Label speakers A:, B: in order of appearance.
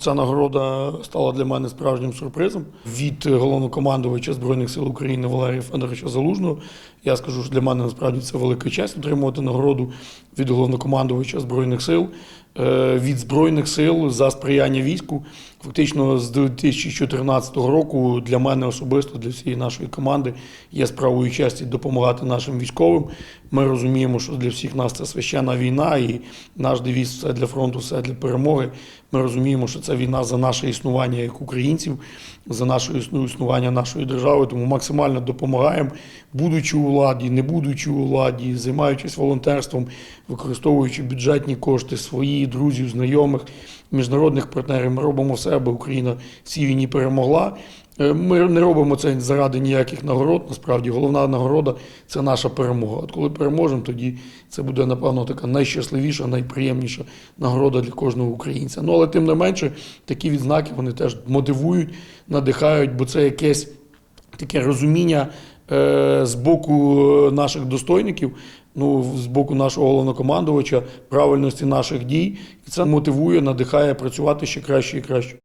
A: Ця нагорода стала для мене справжнім сюрпризом від головнокомандувача Збройних сил України Валерія Федоровича Залужного. Я скажу, що для мене насправді це велика честь отримувати нагороду від головнокомандувача Збройних сил, від Збройних сил за сприяння війську. Фактично з 2014 року для мене особисто, для всієї нашої команди є справою честі допомагати нашим військовим. Ми розуміємо, що для всіх нас це священна війна, і наш девіз все для фронту, все для перемоги. Ми розуміємо, що це війна за наше існування як українців, за наше існування нашої держави. Тому максимально допомагаємо, будучи у владі, не будучи у владі, займаючись волонтерством, використовуючи бюджетні кошти свої, друзів, знайомих, міжнародних партнерів. Ми робимо все, аби Україна цій війні перемогла. Е, Ми не робимо це заради ніяких нагород. Насправді, головна нагорода це наша перемога. От коли переможемо, тоді це буде, напевно, така найщасливіша, найприємніша нагорода для кожного українця. Ну але тим не менше, такі відзнаки вони теж мотивують, надихають, бо це якесь таке розуміння з боку наших достойників, ну, з боку нашого головнокомандувача, правильності наших дій. І це мотивує, надихає працювати ще краще і краще.